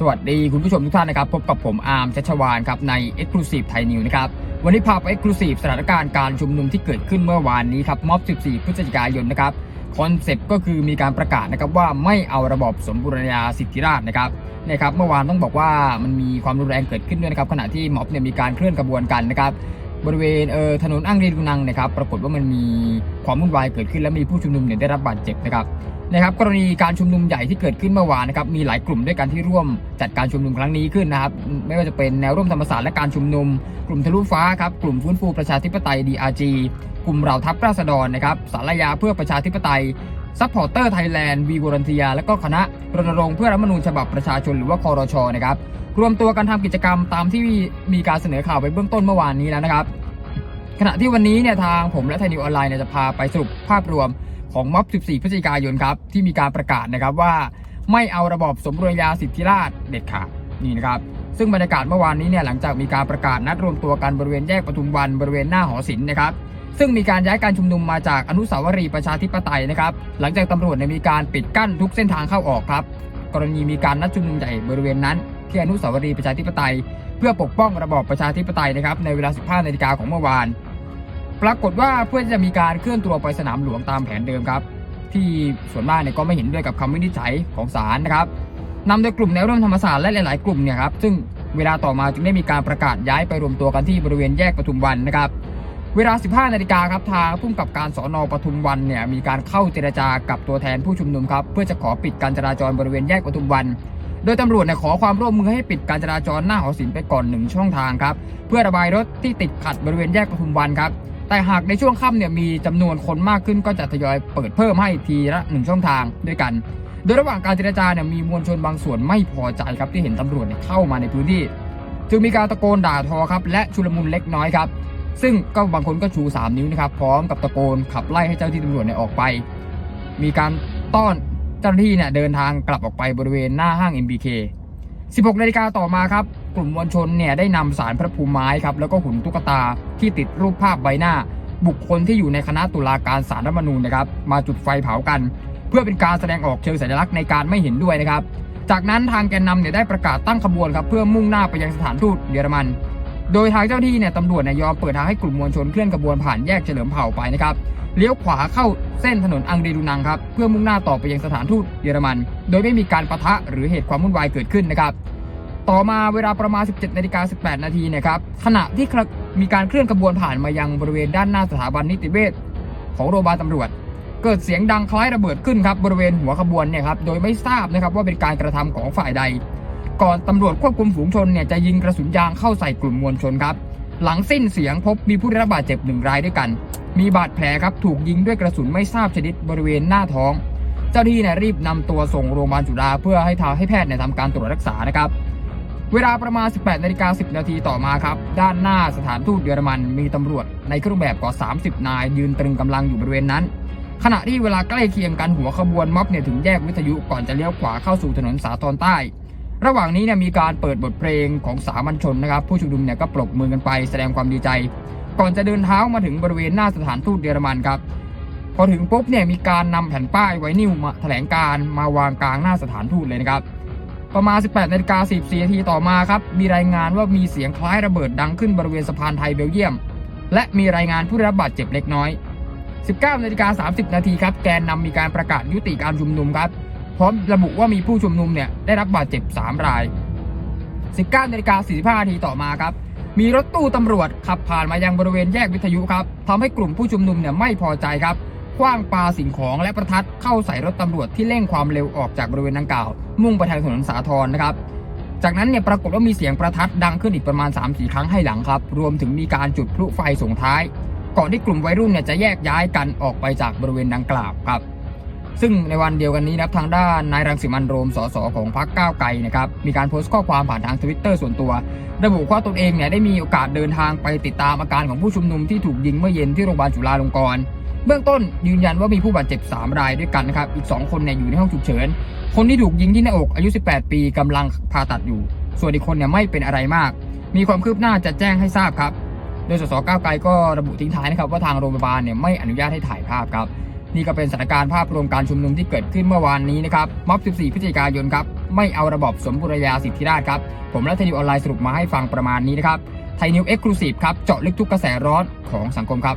สวัสดีคุณผู้ชมทุกท่านนะครับพบกับผมอาร์มชัชวานครับใน Exclusive Thai News นะครับวันนี้พาไป Exclusive สถานการณ์การชุมนุมที่เกิดขึ้นเมื่อวานนี้ครับม็อบ 14 พฤศจิกายนนะครับคอนเซปต์ก็คือมีการประกาศนะครับว่าไม่เอาระบอบสมบูรณาญาสิทธิราชนะครับเนี่ยครับเมื่อวานต้องบอกว่ามันมีความรุนแรงเกิดขึ้นด้วยนะครับขณะที่ม็อบเนี่ยมีการเคลื่อนขบวนกันนะครับบริเวณเออถนนอังรีดูนังนะครับปรากฏว่ามันมีความวุ่นวายเกิดขึ้นและมีผู้ชุมนุมเนี่ยได้รับบาดเจ็บนะครับ นะครับกรณีการชุมนุมใหญ่ที่เกิดขึ้นเมื่อวานนะครับมีหลายกลุ่มด้วยกันที่ร่วมจัดการชุมนุมครั้งนี้ขึ้นนะครับไม่ว่าจะเป็นแนวร่วมธรรมศาสตร์และการชุมนุม กลุ่มทะลุฟ้าครับกลุ่มฟื้นฟูประชาธิปไตย DRG กลุ่มเหล่าทัพราษฎรนะครับสารยาเพื่อประชาธิปไตยซัพพอร์เตอร์ไทยแลนด์วีวอรันเทียและก็คณะรณรงค์เพื่อรัฐมนูญฉบับประชาชนหรือว่าคอรชนะครับรวมตัวกันทำกิจกรรมตามที่มีการเสนอข่าวไปเบื้องต้นเมื่อวานนี้แล้วนะครับ ขณะที่วันนี้เนี่ยทางผมและไทยนิวออนไลน์เนี่ยจะพาไปสรุปภาพรวม ของม็อบ 14 พฤศจิกายนครับ ที่มีการประกาศนะครับว่าไม่เอาระบอบสมบูรณาญาสิทธิราชเด็ดขาดนี่นะครับซึ่งบรรยากาศเมื่อวานนี้เนี่ยหลังจากมีการประกาศนัดรวมตัวกันบริเวณแยกปทุมวันบริเวณหน้าหอศิลป์นะครับซึ่งมีการย้ายการชุมนุมมาจากอนุสาวรีย์ประชาธิปไตยนะครับหลังจากตำรวจเนี่ยมีการปิดกั้นทุกเส้นทางเข้าออกครับกรณีมีการนัดชุมนุมใหญ่บริเวณนั้นที่อนุสาวรีย์ประชาธิปไตย เพื่อปกป้องระบอบประชาธิปไตยนะครับในเวลา 15 นาฬิกาของเมื่อวาน ปรากฏว่าเพื่อจะมีการเคลื่อนตัวไปสนามหลวงตามแผนเดิมครับ ที่ส่วนมากเนี่ยก็ไม่เห็นด้วยกับคำวินิจฉัยของศาลนะครับนำโดยกลุ่มแนวร่วมธรรมศาสตร์และหลาย ๆ กลุ่มเนี่ยครับซึ่งเวลาต่อมาจึงได้มีการประกาศย้ายไปรวมตัวกันที่บริเวณแยกปทุมวันนะครับเวลา 15 นาฬิกาครับทางผู้กำกับการสอนอปทุมวันเนี่ยมีการเข้าเจรจากับตัวแทนผู้ชุมนุมครับเพื่อจะขอปิดการจราจรบริเวณแยกปทุมวัน โดยตำรวจเนี่ยขอความร่วมมือให้ปิดการจราจรหน้าหอศิลป์ไปก่อนหนึ่งช่องทางครับเพื่อระบายรถที่ติดขัดบริเวณแยกปทุมวันครับ แต่หากในช่วงค่ำเนี่ยมีจำนวนคนมากขึ้นก็จะทยอยเปิดเพิ่มให้ทีละหนึ่งช่องทางด้วยกัน โดยระหว่างการเจรจาเนี่ยมีมวลชนบางส่วนไม่พอใจครับที่เห็นตำรวจเเข้ามาในพื้นที่ จึงมีการตะโกนด่าทอครับและชุลมุนเล็กน้อยครับ ซึ่งก็บางคนก็ชู 3 นิ้วนะครับพร้อมกับตะโกนขับไล่ให้เจ้าที่ตำรวจเนี่ยออกไป มีการต้อนเจ้าหน้าที่เนี่ยเดินทางกลับออกไปบริเวณหน้าห้าง MBK 16นาฬิกาต่อมาครับ กลุ่มมวลชนเนี่ยได้นำสารพระภูมิไม้ครับแล้วก็หุ่นตุ๊กตาที่ติดรูปภาพใบหน้า บุคคลที่อยู่ในคณะตุลาการสารรัฐมนูญนะครับมาจุดไฟเผากัน เพื่อเป็นการแสดงออกเชิงสัญลักษณ์ในการไม่เห็นด้วยนะครับ จากนั้นทางแกนนำเนี่ยได้ประกาศตั้งขบวนครับเพื่อมุ่งหน้าไปยังสถานทูตเยอรมัน โดยทางเจ้าหน้าที่เนี่ยตำรวจเนี่ยยอมเปิดทางให้กลุ่มมวลชนเคลื่อนขบวนผ่านแยกเฉลิมเผ่าไปนะครับเลี้ยวขวาเข้าเส้นถนนอังรีดูนังครับเพื่อมุ่งหน้าต่อไปยังสถานทูตเยอรมัน โดยไม่มีการประทะหรือเหตุความวุ่นวายเกิดขึ้นนะครับ ต่อมาเวลาประมาณ 17นาฬิกา18 นาทีเนะครับขณะที่มีการเคลื่อนขบวนผ่านมายังบริเวณด้านหน้าสถาบันนิติเวชของโรงพยาบาลตำรวจ เกิดเสียงดังคล้ายระเบิดขึ้นครับบริเวณหัวขบวนเนี่ยครับโดยไม่ทราบนะครับว่าเป็นการกระทำของฝ่ายใด ก่อนตำรวจควบคุมฝูงชนเนี่ยจะยิงกระสุนยางเข้าใส่กลุ่มมวลชนครับหลังสิ้นเสียงพบมีผู้ได้รับบาดเจ็บหนึ่งรายด้วยกัน มีบาดแผลครับถูกยิงด้วยกระสุนไม่ทราบชนิดบริเวณหน้าท้อง เจ้าที่เนี่ยรีบนำตัวส่งโรงพยาบาลจุฬาเพื่อให้ทางให้แพทย์เนี่ยทำการตรวจรักษานะครับ เวลาประมาณ 18นาฬิกา10 นาทีต่อมาครับ ด้านหน้าสถานทูตเยอรมันมีตำรวจในเครื่องแบบกว่า 30 นาย ยืนตรึงกำลังอยู่บริเวณนั้น ขณะที่เวลาใกล้เคียงกันหัวขบวนม็อบเนี่ยถึงแยกวิทยุก่อนจะเลี้ยวขวาเข้าสู่ถนนสาทรใต้ ระหว่างนี้เนี่ยมีการเปิดบทเพลงของสามัญชนนะครับ ผู้ชุมนุมเนี่ยก็ปรบมือกันไปแสดงความดีใจ ก่อนจะเดินเท้ามาถึงบริเวณหน้าสถานทูตเยอรมันครับพอถึงปุ๊บเนี่ยมีการนำแผ่นป้ายไวนิวมาแถลงการมาวางกลางหน้าสถานทูตเลยนะครับ ประมาณ 18นาฬิกา14นาทีต่อมาครับ มีรายงานว่ามีเสียงคล้ายระเบิดดังขึ้นบริเวณสะพานไทยเบลเยียม และมีรายงานผู้ได้รับบาดเจ็บเล็กน้อย 19นาฬิกา30นาทีครับ แกนนำมีการประกาศยุติการชุมนุมครับ พร้อมระบุว่ามีผู้ชุมนุมเนี่ยได้รับบาดเจ็บ 3 ราย 19นาฬิกา45นาทีต่อมาครับ มีรถตู้ตำรวจขับผ่านมายังบริเวณแยกวิทยุครับทำให้กลุ่มผู้ชุมนุมเนี่ยไม่พอใจครับ คว้างปาสิ่งของและประทัดเข้าใส่รถตำรวจที่เร่งความเร็วออกจากบริเวณดังกล่าว มุ่งไปทางถนนสาทรนะครับ จากนั้นเนี่ยปรากฏว่ามีเสียงประทัดดังขึ้นอีกประมาณ3-4ครั้งให้หลังครับ รวมถึงมีการจุดพลุไฟส่งท้าย ก่อนที่กลุ่มวัยรุ่นเนี่ยจะแยกย้ายกันออกไปจากบริเวณดังกล่าวครับ ซึ่งในวันเดียวกันนี้นะครับทางด้านนายรังสิมันโรมสสของพรรคก้าวไกลนะครับมีการโพสต์ข้อความผ่านทางทวิตเตอร์ส่วนตัว ระบุว่าตนเองเนี่ยได้มีโอกาสเดินทางไปติดตามอาการของผู้ชุมนุมที่ถูกยิงเมื่อเย็นที่โรงพยาบาลจุฬาลงกรณ์ เบื้องต้นยืนยันว่ามีผู้บาดเจ็บ 3 รายด้วยกันนะครับ อีก 2 คนเนี่ยอยู่ในห้องฉุกเฉิน คนที่ถูกยิงที่หน้าอกอายุ 18 ปีกำลังผ่าตัดอยู่ ส่วนอีกคนเนี่ยไม่เป็นอะไรมาก มีความคืบหน้าจะแจ้งให้ทราบครับ โดยสสก้าวไกลก็ระบุทิ้งท้ายนะครับว่าทางโรงพยาบาลเนี่ยไม่อนุญาตให้ถ่ายภาพครับ นี่ก็เป็นสถานการณ์ภาพรวมการชุมนุมที่เกิดขึ้นเมื่อวานนี้นะครับม็อบ 14 พฤศจิกายนครับ ไม่เอาระบอบสมบูรณาญาสิทธิราชครับ ผมและไทยนิวออนไลน์สรุปมาให้ฟังประมาณนี้นะครับ ไทยนิวเอ็กซ์คลูซีฟครับ เจาะลึกทุกกระแสร้อนของสังคมครับ